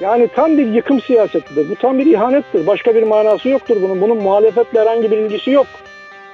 Yani tam bir yıkım siyasetidir. Bu tam bir ihanettir. Başka bir manası yoktur bunun. Bunun muhalefetle herhangi bir ilgisi yok.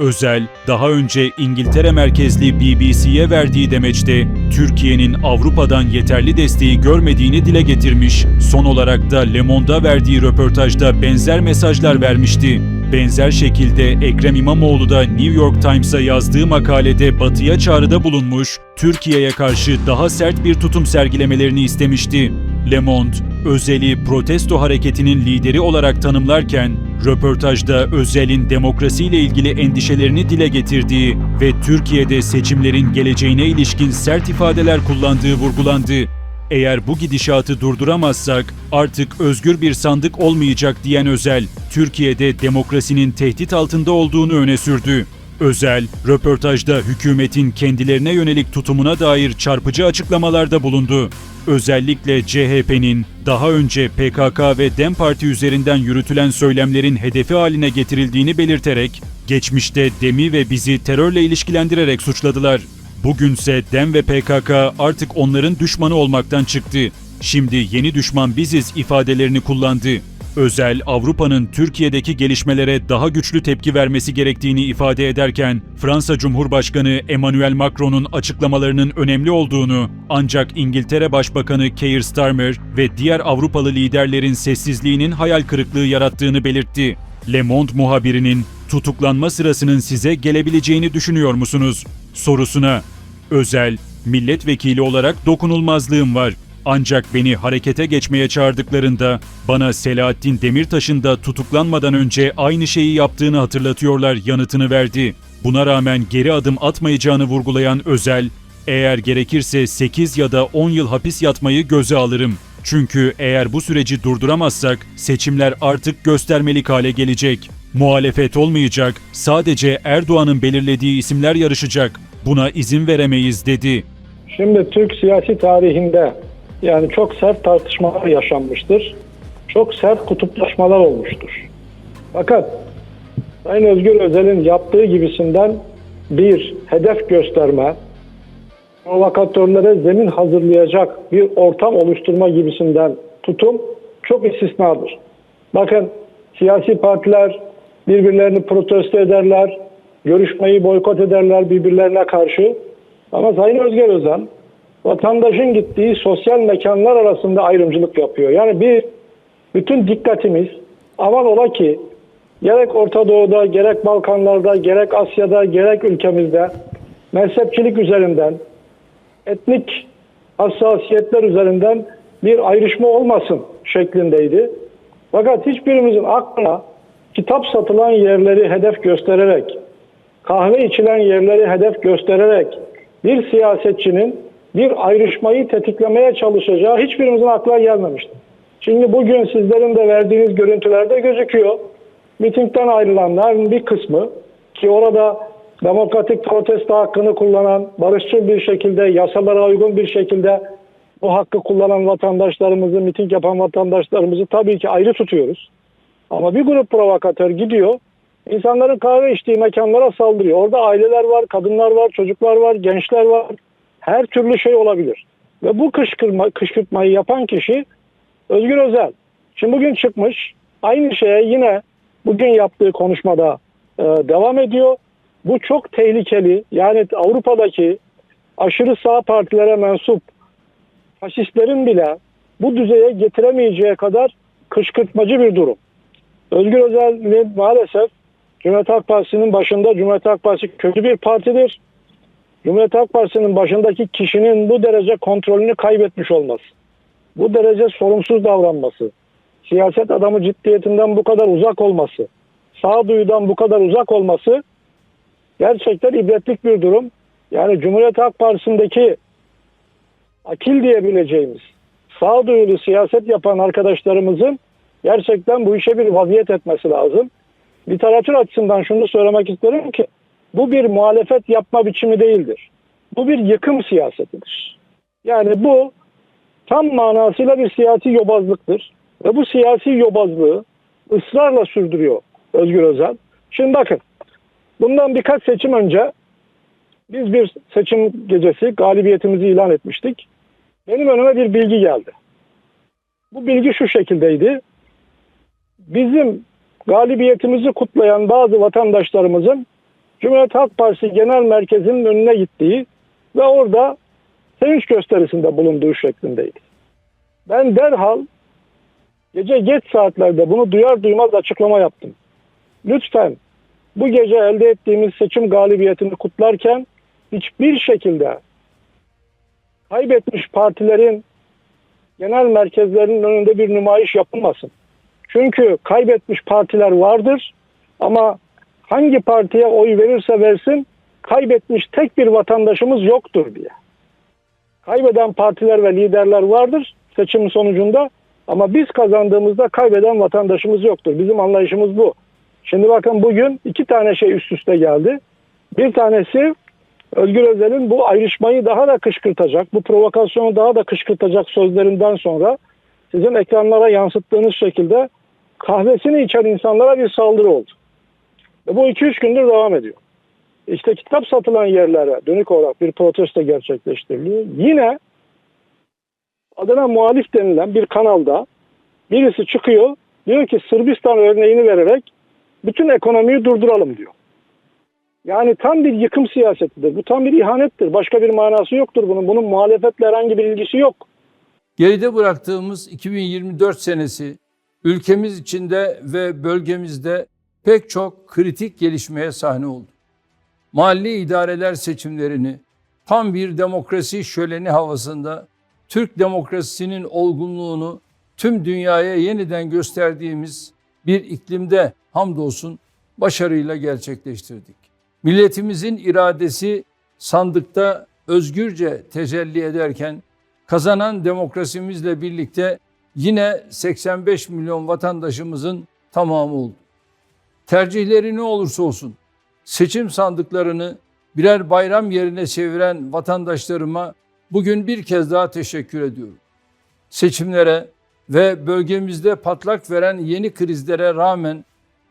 Özel, daha önce İngiltere merkezli BBC'ye verdiği demeçte Türkiye'nin Avrupa'dan yeterli desteği görmediğini dile getirmiş, son olarak da Le Monde'a verdiği röportajda benzer mesajlar vermişti. Benzer şekilde Ekrem İmamoğlu da New York Times'a yazdığı makalede Batı'ya çağrıda bulunmuş, Türkiye'ye karşı daha sert bir tutum sergilemelerini istemişti. Le Monde, Özel'i protesto hareketinin lideri olarak tanımlarken, röportajda Özel'in demokrasiyle ilgili endişelerini dile getirdiği ve Türkiye'de seçimlerin geleceğine ilişkin sert ifadeler kullandığı vurgulandı. Eğer bu gidişatı durduramazsak artık özgür bir sandık olmayacak diyen Özel, Türkiye'de demokrasinin tehdit altında olduğunu öne sürdü. Özel, röportajda hükümetin kendilerine yönelik tutumuna dair çarpıcı açıklamalarda bulundu. Özellikle CHP'nin daha önce PKK ve DEM Parti üzerinden yürütülen söylemlerin hedefi haline getirildiğini belirterek, geçmişte DEM'i ve bizi terörle ilişkilendirerek suçladılar. Bugünse DEM ve PKK artık onların düşmanı olmaktan çıktı. Şimdi yeni düşman biziz ifadelerini kullandı. Özel, Avrupa'nın Türkiye'deki gelişmelere daha güçlü tepki vermesi gerektiğini ifade ederken, Fransa Cumhurbaşkanı Emmanuel Macron'un açıklamalarının önemli olduğunu, ancak İngiltere Başbakanı Keir Starmer ve diğer Avrupalı liderlerin sessizliğinin hayal kırıklığı yarattığını belirtti. Le Monde muhabirinin tutuklanma sırasının size gelebileceğini düşünüyor musunuz? sorusuna Özel, milletvekili olarak dokunulmazlığım var. Ancak beni harekete geçmeye çağırdıklarında bana Selahattin Demirtaş'ın da tutuklanmadan önce aynı şeyi yaptığını hatırlatıyorlar yanıtını verdi. Buna rağmen geri adım atmayacağını vurgulayan Özel, eğer gerekirse 8 ya da 10 yıl hapis yatmayı göze alırım. Çünkü eğer bu süreci durduramazsak seçimler artık göstermelik hale gelecek. Muhalefet olmayacak, sadece Erdoğan'ın belirlediği isimler yarışacak. Buna izin veremeyiz dedi. Şimdi Türk siyasi tarihinde yani çok sert tartışmalar yaşanmıştır. Çok sert kutuplaşmalar olmuştur. Fakat Sayın Özgür Özel'in yaptığı gibisinden bir hedef gösterme, provokatörlere zemin hazırlayacak bir ortam oluşturma gibisinden tutum çok istisnadır. Bakın siyasi partiler birbirlerini protesto ederler, görüşmeyi boykot ederler birbirlerine karşı. Ama Sayın Özgür Özel vatandaşın gittiği sosyal mekanlar arasında ayrımcılık yapıyor. Yani bir bütün dikkatimiz aman ola ki gerek Orta Doğu'da, gerek Balkanlarda, gerek Asya'da, gerek ülkemizde mezhepçilik üzerinden, etnik hassasiyetler üzerinden bir ayrışma olmasın şeklindeydi. Fakat hiçbirimizin aklına kitap satılan yerleri hedef göstererek, kahve içilen yerleri hedef göstererek bir siyasetçinin bir ayrışmayı tetiklemeye çalışacağı hiçbirimizin aklına gelmemişti. Şimdi bugün sizlerin de verdiğiniz görüntülerde gözüküyor. Mitingden ayrılanların bir kısmı ki orada demokratik protesto hakkını kullanan, barışçıl bir şekilde, yasalara uygun bir şekilde bu hakkı kullanan vatandaşlarımızı, miting yapan vatandaşlarımızı tabii ki ayrı tutuyoruz. Ama bir grup provokatör gidiyor, insanların kahve içtiği mekanlara saldırıyor. Orada aileler var, kadınlar var, çocuklar var, gençler var. Her türlü şey olabilir. Ve bu kışkırtma, kışkırtmayı yapan kişi Özgür Özel. Şimdi bugün çıkmış, aynı şeye yine bugün yaptığı konuşmada e, devam ediyor. Bu çok tehlikeli. Yani Avrupa'daki aşırı sağ partilere mensup faşistlerin bile bu düzeye getiremeyeceği kadar kışkırtmacı bir durum. Özgür Özel maalesef Cumhuriyet Halk Partisi'nin başında Cumhuriyet Halk Partisi kötü bir partidir. Cumhuriyet Halk Partisi'nin başındaki kişinin bu derece kontrolünü kaybetmiş olması, bu derece sorumsuz davranması, siyaset adamı ciddiyetinden bu kadar uzak olması, sağduyudan bu kadar uzak olması gerçekten ibretlik bir durum. Yani Cumhuriyet Halk Partisi'ndeki akil diyebileceğimiz sağduyulu siyaset yapan arkadaşlarımızın gerçekten bu işe bir vaziyet etmesi lazım. Literatür açısından şunu söylemek isterim ki bu bir muhalefet yapma biçimi değildir. Bu bir yıkım siyasetidir. Yani bu tam manasıyla bir siyasi yobazlıktır. Ve bu siyasi yobazlığı ısrarla sürdürüyor Özgür Özel. Şimdi bakın bundan birkaç seçim önce biz bir seçim gecesi galibiyetimizi ilan etmiştik. Benim önüme bir bilgi geldi. Bu bilgi şu şekildeydi. Bizim galibiyetimizi kutlayan bazı vatandaşlarımızın Cumhuriyet Halk Partisi Genel Merkezi'nin önüne gittiği ve orada sevinç gösterisinde bulunduğu şeklindeydi. Ben derhal gece geç saatlerde bunu duyar duymaz açıklama yaptım. Lütfen bu gece elde ettiğimiz seçim galibiyetini kutlarken hiçbir şekilde kaybetmiş partilerin genel merkezlerinin önünde bir nümayiş yapılmasın. Çünkü kaybetmiş partiler vardır ama hangi partiye oy verirse versin kaybetmiş tek bir vatandaşımız yoktur diye. Kaybeden partiler ve liderler vardır seçim sonucunda ama biz kazandığımızda kaybeden vatandaşımız yoktur. Bizim anlayışımız bu. Şimdi bakın bugün iki tane şey üst üste geldi. Bir tanesi Özgür Özel'in bu ayrışmayı daha da kışkırtacak, bu provokasyonu daha da kışkırtacak sözlerinden sonra sizin ekranlara yansıttığınız şekilde kahvesini içen insanlara bir saldırı oldu. Ve bu 2-3 gündür devam ediyor. İşte kitap satılan yerlere dönük olarak bir protesto gerçekleştiriliyor. Yine adına muhalif denilen bir kanalda birisi çıkıyor diyor ki Sırbistan örneğini vererek bütün ekonomiyi durduralım diyor. Yani tam bir yıkım siyasetidir. Bu tam bir ihanettir. Başka bir manası yoktur bunun. Bunun muhalefetle herhangi bir ilgisi yok. Geride bıraktığımız 2024 senesi ülkemiz içinde ve bölgemizde pek çok kritik gelişmeye sahne oldu. Mahalli idareler seçimlerini tam bir demokrasi şöleni havasında Türk demokrasisinin olgunluğunu tüm dünyaya yeniden gösterdiğimiz bir iklimde hamdolsun başarıyla gerçekleştirdik. Milletimizin iradesi sandıkta özgürce tecelli ederken kazanan demokrasimizle birlikte yine 85 milyon vatandaşımızın tamamı oldu. Tercihleri ne olursa olsun seçim sandıklarını birer bayram yerine çeviren vatandaşlarıma bugün bir kez daha teşekkür ediyorum. Seçimlere ve bölgemizde patlak veren yeni krizlere rağmen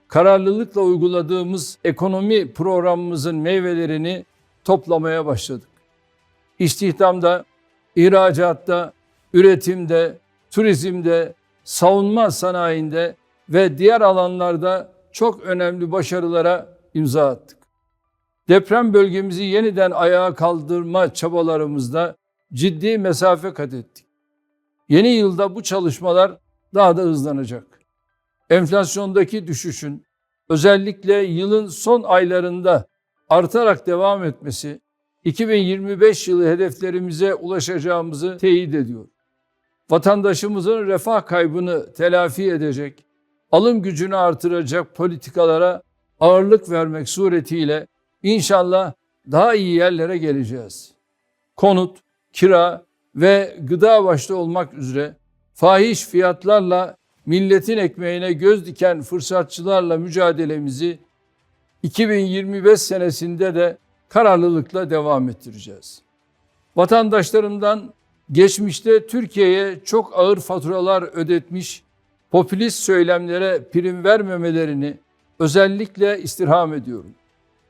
kararlılıkla uyguladığımız ekonomi programımızın meyvelerini toplamaya başladık. İstihdamda, ihracatta, üretimde, turizmde, savunma sanayinde ve diğer alanlarda çok önemli başarılara imza attık. Deprem bölgemizi yeniden ayağa kaldırma çabalarımızda ciddi mesafe kat ettik. Yeni yılda bu çalışmalar daha da hızlanacak. Enflasyondaki düşüşün özellikle yılın son aylarında artarak devam etmesi 2025 yılı hedeflerimize ulaşacağımızı teyit ediyor. Vatandaşımızın refah kaybını telafi edecek, alım gücünü artıracak politikalara ağırlık vermek suretiyle inşallah daha iyi yerlere geleceğiz. Konut, kira ve gıda başta olmak üzere fahiş fiyatlarla milletin ekmeğine göz diken fırsatçılarla mücadelemizi 2025 senesinde de kararlılıkla devam ettireceğiz. Vatandaşlarımdan geçmişte Türkiye'ye çok ağır faturalar ödetmiş popülist söylemlere prim vermemelerini özellikle istirham ediyorum.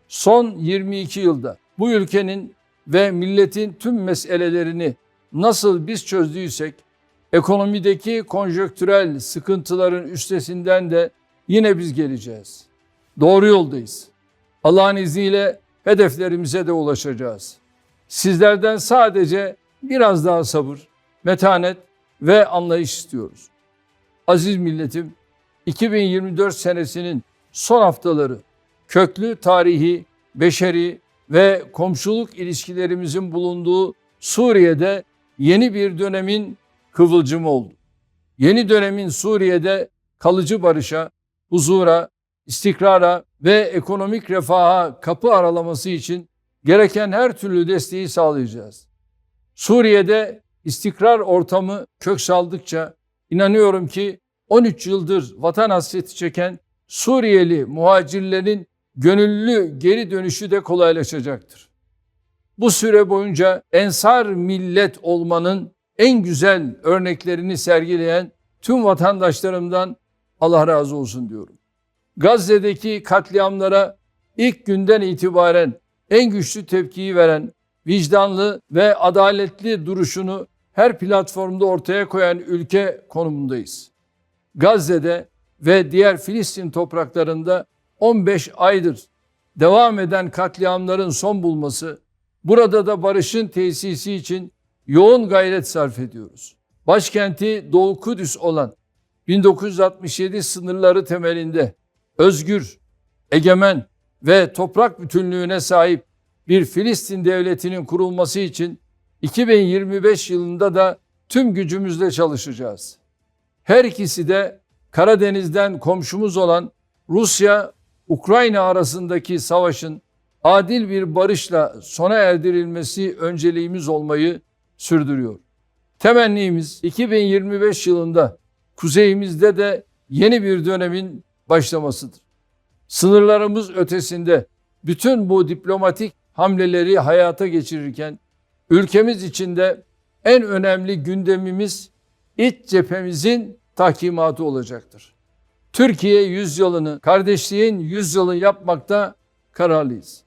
Son 22 yılda bu ülkenin ve milletin tüm meselelerini nasıl biz çözdüysek ekonomideki konjöktürel sıkıntıların üstesinden de yine biz geleceğiz. Doğru yoldayız. Allah'ın izniyle hedeflerimize de ulaşacağız. Sizlerden sadece biraz daha sabır, metanet ve anlayış istiyoruz. Aziz milletim, 2024 senesinin son haftaları köklü tarihi, beşeri ve komşuluk ilişkilerimizin bulunduğu Suriye'de yeni bir dönemin kıvılcımı oldu. Yeni dönemin Suriye'de kalıcı barışa, huzura, istikrara ve ekonomik refaha kapı aralaması için gereken her türlü desteği sağlayacağız. Suriye'de istikrar ortamı kök saldıkça inanıyorum ki 13 yıldır vatan hasreti çeken Suriyeli muhacirlerin gönüllü geri dönüşü de kolaylaşacaktır. Bu süre boyunca ensar millet olmanın en güzel örneklerini sergileyen tüm vatandaşlarımdan Allah razı olsun diyorum. Gazze'deki katliamlara ilk günden itibaren en güçlü tepkiyi veren, vicdanlı ve adaletli duruşunu her platformda ortaya koyan ülke konumundayız. Gazze'de ve diğer Filistin topraklarında 15 aydır devam eden katliamların son bulması, burada da barışın tesisi için yoğun gayret sarf ediyoruz. Başkenti Doğu Kudüs olan 1967 sınırları temelinde özgür, egemen ve toprak bütünlüğüne sahip bir Filistin devletinin kurulması için 2025 yılında da tüm gücümüzle çalışacağız. Her ikisi de Karadeniz'den komşumuz olan Rusya Ukrayna arasındaki savaşın adil bir barışla sona erdirilmesi önceliğimiz olmayı sürdürüyor. Temennimiz 2025 yılında kuzeyimizde de yeni bir dönemin başlamasıdır. Sınırlarımız ötesinde bütün bu diplomatik hamleleri hayata geçirirken ülkemiz içinde en önemli gündemimiz iç cephemizin tahkimatı olacaktır. Türkiye yüzyılını, kardeşliğin yüzyılı yapmakta kararlıyız.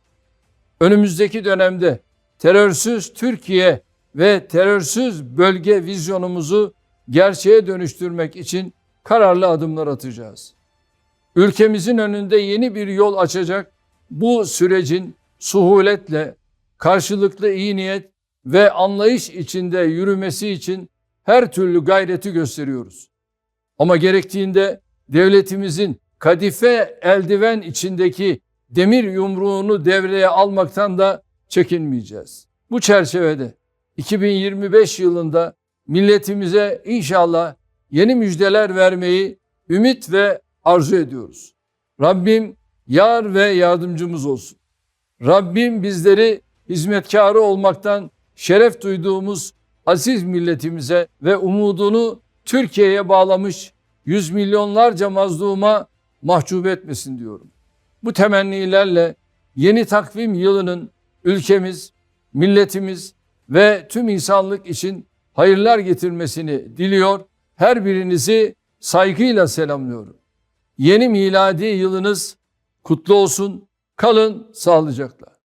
Önümüzdeki dönemde terörsüz Türkiye ve terörsüz bölge vizyonumuzu gerçeğe dönüştürmek için kararlı adımlar atacağız. Ülkemizin önünde yeni bir yol açacak bu sürecin suhuletle, karşılıklı iyi niyet ve anlayış içinde yürümesi için her türlü gayreti gösteriyoruz. Ama gerektiğinde devletimizin kadife eldiven içindeki demir yumruğunu devreye almaktan da çekinmeyeceğiz. Bu çerçevede 2025 yılında milletimize inşallah yeni müjdeler vermeyi ümit ve arzu ediyoruz. Rabbim yar ve yardımcımız olsun. Rabbim bizleri hizmetkarı olmaktan şeref duyduğumuz aziz milletimize ve umudunu Türkiye'ye bağlamış yüz milyonlarca mazluma mahcup etmesin diyorum. Bu temennilerle yeni takvim yılının ülkemiz, milletimiz ve tüm insanlık için hayırlar getirmesini diliyor. Her birinizi saygıyla selamlıyorum. Yeni miladi yılınız kutlu olsun. Kalın sağlıcakla.